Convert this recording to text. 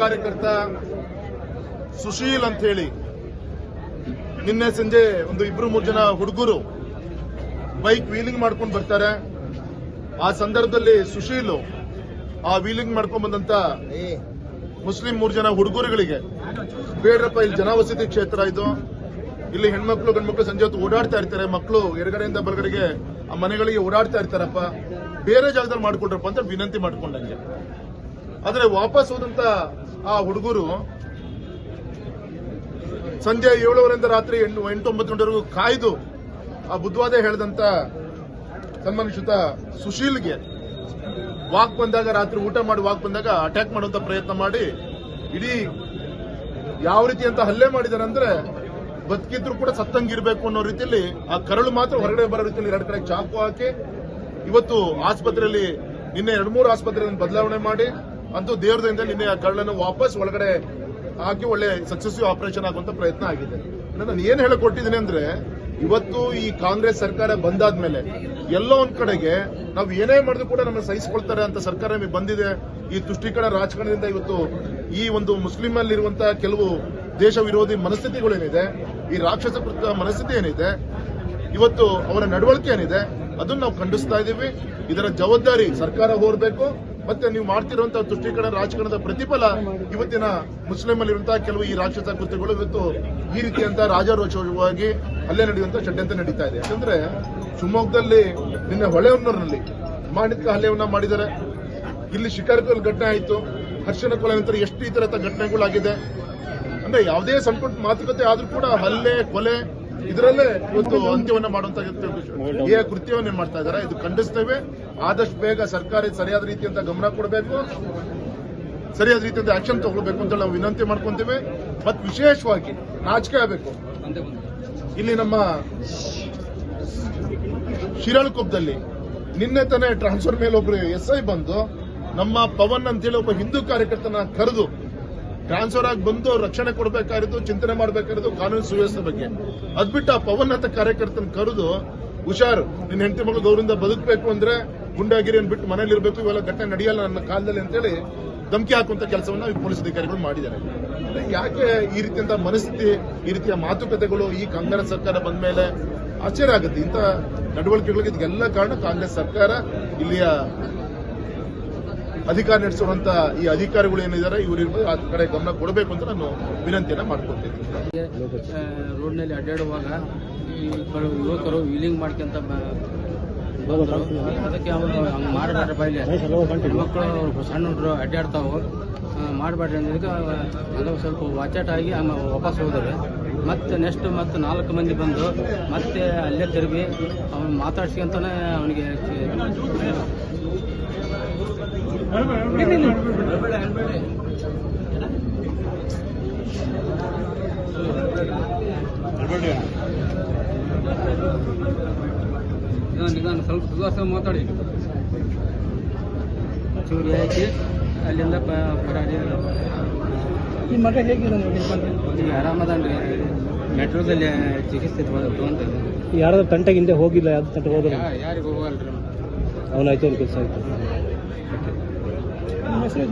ಕಾರ್ಯಕರ್ತ ಸುಶೀಲ್ ಅಂತ ಹೇಳಿ. ನಿನ್ನೆ ಸಂಜೆ ಒಂದು ಇಬ್ರು ಮೂರು ಜನ ಹುಡುಗರು ಬೈಕ್ ವೀಲಿಂಗ್ ಮಾಡ್ಕೊಂಡು ಬರ್ತಾರೆ. ಆ ಸಂದರ್ಭದಲ್ಲಿ ಸುಶೀಲ್ ಆ ವೀಲಿಂಗ್ ಮಾಡ್ಕೊಂಡ್ ಬಂದಂತ ಮುಸ್ಲಿಂ ಮೂರು ಜನ ಹುಡುಗರುಗಳಿಗೆ ಬೇಡ್ರಪ್ಪ ಇಲ್ಲಿ ಜನವಸತಿ ಕ್ಷೇತ್ರ ಇದು. ಇಲ್ಲಿ ಹೆಣ್ಮಕ್ಳು ಗಂಡ್ಮಕ್ಳು ಸಂಜೆ ಹೊತ್ತು ಓಡಾಡ್ತಾ ಇರ್ತಾರೆ. ಮಕ್ಕಳು ಎಡಗಡೆಯಿಂದ ಬಲಗಡೆಗೆ ಆ ಮನೆಗಳಿಗೆ ಓಡಾಡ್ತಾ ಇರ್ತಾರಪ್ಪ. ಬೇರೆ ಜಾಗದಲ್ಲಿ ಮಾಡ್ಕೊಡ್ರಪ್ಪ ಅಂತ ವಿನಂತಿ ಮಾಡ್ಕೊಂಡಂಗೆ. ಆದ್ರೆ ವಾಪಸ್ ಹೋದಂತ ಆ ಹುಡುಗರು ಸಂಜೆ ಏಳುವರೆಯಿಂದ ರಾತ್ರಿ ಎಂಟು ಎಂಟು ಒಂಬತ್ತು ಗಂಟೆವರೆಗೂ ಕಾಯ್ದು ಆ ಬುದ್ಧವಾದ ಹೇಳಿದಂತ ಸನ್ಮಾನಿಸುತ್ತ ಸುಶೀಲ್ಗೆ ವಾಕ್ ಬಂದಾಗ, ರಾತ್ರಿ ಊಟ ಮಾಡಿ ವಾಕ್ ಬಂದಾಗ ಅಟ್ಯಾಕ್ ಮಾಡುವಂತ ಪ್ರಯತ್ನ ಮಾಡಿ ಇಡೀ ಯಾವ ರೀತಿ ಅಂತ ಹಲ್ಲೆ ಮಾಡಿದಾರೆ ಅಂದ್ರೆ ಬದುಕಿದ್ರು ಕೂಡ ಸತ್ತಂಗಿರ್ಬೇಕು ಅನ್ನೋ ರೀತಿಯಲ್ಲಿ ಆ ಕರಳು ಮಾತ್ರ ಹೊರಗಡೆ ಬರೋ ರೀತಿಯಲ್ಲಿ ಎರಡು ಕಡೆ ಚಾಕು ಹಾಕಿ ಇವತ್ತು ಆಸ್ಪತ್ರೆಯಲ್ಲಿ ನಿನ್ನೆ ಎರಡು ಮೂರು ಆಸ್ಪತ್ರೆಯನ್ನು ಬದಲಾವಣೆ ಮಾಡಿ ಅಂತೂ ದೇವ್ರದಿಂದ ನಿನ್ನೆ ಆ ಕರಳನ್ನು ವಾಪಸ್ ಒಳಗಡೆ ಹಾಕಿ ಒಳ್ಳೆ ಸಕ್ಸಸ್ಫುಲ್ ಆಪರೇಷನ್ ಆಗುವಂತ ಪ್ರಯತ್ನ ಆಗಿದೆ. ನಾನು ಏನ್ ಹೇಳಿಕೊಟ್ಟಿದ್ದೀನಿ ಅಂದ್ರೆ, ಇವತ್ತು ಈ ಕಾಂಗ್ರೆಸ್ ಸರ್ಕಾರ ಬಂದಾದ್ಮೇಲೆ ಎಲ್ಲೋ ಒಂದ್ ಕಡೆಗೆ ನಾವು ಏನೇ ಮಾಡಿದ್ರು ಕೂಡ ನಮ್ಮ ಸಹಿಸಿಕೊಳ್ತಾರೆ ಅಂತ ಸರ್ಕಾರ ನಮಗೆ ಬಂದಿದೆ. ಈ ತುಷ್ಟೀಕರಣ ರಾಜಕಾರಣದಿಂದ ಇವತ್ತು ಈ ಒಂದು ಮುಸ್ಲಿಂ ಅಲ್ಲಿರುವಂತಹ ಕೆಲವು ದೇಶ ವಿರೋಧಿ ಮನಸ್ಥಿತಿಗಳೇನಿದೆ, ಈ ರಾಕ್ಷಸ ಕೃತ ಮನಸ್ಥಿತಿ ಏನಿದೆ, ಇವತ್ತು ಅವರ ನಡವಳಿಕೆ ಏನಿದೆ, ಅದನ್ನು ನಾವು ಖಂಡಿಸ್ತಾ ಇದ್ದೀವಿ ಇದರ ಜವಾಬ್ದಾರಿ ಸರ್ಕಾರ ಹೊರಬೇಕು. ಮತ್ತೆ ನೀವು ಮಾಡ್ತಿರುವಂತಹ ತುಷ್ಟೀಕರಣ, ರಾಜಕಾರಣದ ಪ್ರತಿಫಲ ಇವತ್ತಿನ ಮುಸ್ಲಿಮಲ್ಲಿರುವಂತಹ ಕೆಲವು ಈ ರಾಕ್ಷಸ ಕೃತ್ಯಗಳು ಇವತ್ತು ಈ ರೀತಿಯಂತ ರಾಜಾರೋಚವಾಗಿ ಅಲ್ಲೇ ನಡೆಯುವಂತ ಷಡ್ಯಂತ್ರ ನಡೀತಾ ಇದೆ. ಯಾಕಂದ್ರೆ ಶಿವಮೊಗ್ಗದಲ್ಲಿ ನಿನ್ನೆ ಹೊಳೆಹೊನ್ನೂರಿನಲ್ಲಿ ಮಾಡಿದ ಹಲ್ಲೆಯನ್ನ ಮಾಡಿದ್ದಾರೆ. ಇಲ್ಲಿ ಶಿಕಾರಿಪುರ ಘಟನೆ ಆಯಿತು. ಹರ್ಷಣ ಕೊಲೆ ನಂತರ ಎಷ್ಟು ಈ ತರದ ಘಟನೆಗಳಾಗಿದೆ. ಅಂದ್ರೆ ಯಾವುದೇ ಸಣ್ಣ ಪುಟ್ಟ ಮಾತುಕತೆ ಆದ್ರೂ ಕೂಡ ಹಲ್ಲೆ, ಕೊಲೆ ಇದರಲ್ಲೇ ಇವತ್ತು ಅಂತ್ಯವನ್ನ ಮಾಡುವಂತ ಈ ಕೃತ್ಯವನ್ನು ಮಾಡ್ತಾ ಇದ್ದಾರೆ? ಇದು ಖಂಡಿಸ್ತೇವೆ. ಆದಷ್ಟು ಬೇಗ ಸರ್ಕಾರ ಸರಿಯಾದ ರೀತಿಯಂತ ಗಮನ ಕೊಡಬೇಕು. ಸರಿಯಾದ ರೀತಿಯಿಂದ ಆಕ್ಷನ್ ತಗೊಳ್ಬೇಕು ಅಂತ ನಾವು ವಿನಂತಿ ಮಾಡ್ಕೊಂತೇವೆ. ಮತ್ತು ವಿಶೇಷವಾಗಿ ನಾಚಿಕೆ ಆಗಬೇಕು. ಇಲ್ಲಿ ನಮ್ಮ ಶಿರಾಳಕೊಪ್ಪದಲ್ಲಿ ನಿನ್ನೆ ತಾನೇ ಟ್ರಾನ್ಸ್ಫರ್ ಮೇಲೆ ಒಬ್ರು ಎಸ್ ಐ ಬಂದು ನಮ್ಮ ಪವನ್ ಅಂತೇಳಿ ಒಬ್ಬ ಹಿಂದೂ ಕಾರ್ಯಕರ್ತನ ಕರೆದು ಟ್ರಾನ್ಸ್ಫರ್ ಆಗಿ ಬಂದು ರಕ್ಷಣೆ ಕೊಡಬೇಕಾಗಿರೋದು, ಚಿಂತನೆ ಮಾಡಬೇಕಾಗಿರೋದು ಕಾನೂನು ಸುವ್ಯವಸ್ಥೆ ಬಗ್ಗೆ. ಅದ್ಬಿಟ್ಟು ಆ ಪವನ್ ಅಂತ ಕಾರ್ಯಕರ್ತನ ಕರೆದು, ಹುಷಾರು ನಿನ್ನ ಹೆಂಡತಿ ಮಗಳು ಗೌರಿಂದ ಬದುಕಬೇಕು ಅಂದ್ರೆ ಗುಂಡಾಗಿರಿಯನ್ನು ಬಿಟ್ಟು ಮನೇಲಿ ಇರಬೇಕು, ಇವೆಲ್ಲ ಘಟನೆ ನಡೆಯಲ್ಲ ನನ್ನ ಕಾಲದಲ್ಲಿ ಅಂತೇಳಿ ಧಮಕಿ ಹಾಕುವಂತ ಕೆಲಸವನ್ನ ಪೊಲೀಸ್ ಅಧಿಕಾರಿಗಳು ಮಾಡಿದ್ದಾರೆ. ಯಾಕೆ ಈ ರೀತಿಯಂತ ಮನಸ್ಥಿತಿ, ಈ ರೀತಿಯ ಮಾತುಕತೆಗಳು ಈ ಕಾಂಗ್ರೆಸ್ ಸರ್ಕಾರ ಬಂದ ಮೇಲೆ ಆಶ್ಚರ್ಯ ಆಗುತ್ತೆ. ಇಂಥ ನಡವಳಿಕೆಗಳಿಗೆ ಇದಕ್ಕೆಲ್ಲ ಕಾರಣ ಕಾಂಗ್ರೆಸ್ ಸರ್ಕಾರ, ಇಲ್ಲಿಯ ಅಧಿಕಾರ ನಡೆಸುವಂತ ಈ ಅಧಿಕಾರಿಗಳು ಏನಿದ್ದಾರೆ ಇವರು ಇರ್ಬೋದು ಆ ಕಡೆ ಗಮನ ಕೊಡಬೇಕು ಅಂತ ನಾನು ವಿನಂತಿಯನ್ನ ಮಾಡ್ಕೊಡ್ತೀನಿ ಆ, ರೋಡ್ನಲ್ಲಿ ಅಡ್ಡಾಡುವಾಗ ಯುವಕರು ವೀಲಿಂಗ್ ಮಾಡ್ಕೊಂತ ಅದಕ್ಕೆ ಅವರು ಹಂಗೆ ಮಾಡಬೇಡ್ರಿ ಬೈಲಿ. ಮಕ್ಕಳು ಸಣ್ಣ ಹುಡುಗರು ಅಡ್ಡಾಡ್ತಾವೆ. ಮಾಡಬೇಡ್ರಿ ಅಂದಿದ್ದಕ್ಕೆ ಅದು ಸ್ವಲ್ಪ ವಾಚಾಟಾಗಿ ಆಮೇಲೆ ವಾಪಸ್ ಹೋದ್ರೆ. ಮತ್ತೆ ನೆಕ್ಸ್ಟ್ ಮತ್ತೆ ನಾಲ್ಕು ಮಂದಿ ಬಂದು ಮತ್ತೆ ಅಲ್ಲೇ ತಿರುಗಿ ಅವನು ಮಾತಾಡ್ಸ್ಕೊಂತಾನೆ ಅವನಿಗೆ ನಿಧಾನ ನಿಧಾನ ಸ್ವಲ್ಪ ಸುಧಾರಿಸ ಮಾತಾಡಿ ಚೂರಿ ಹಾಕಿ ಅಲ್ಲಿಂದ ಪರಾರಿ ನಿಮ್ಮ ಮಗ ಹೇಗಿದೆ ಈಗ ಆರಾಮದನ್ರಿ ಮೆಟ್ರೋದಲ್ಲಿ ಚಿಕಿತ್ಸೆ ತಗೊಂತ ಯಾರಾದ್ರೂ ತಂಟೆಗೆ ಹಿಂದೆ ಹೋಗಿಲ್ಲ ಯಾವ್ದು ತಂಟೆ ಹೋದ್ರೆ ಯಾರಿಗೂ ಹೋಗಲ್ರಿ. ಅವನಾಯ್ತು ಅವ್ರ ಕೆಲಸ ಆಯ್ತು. मैसेज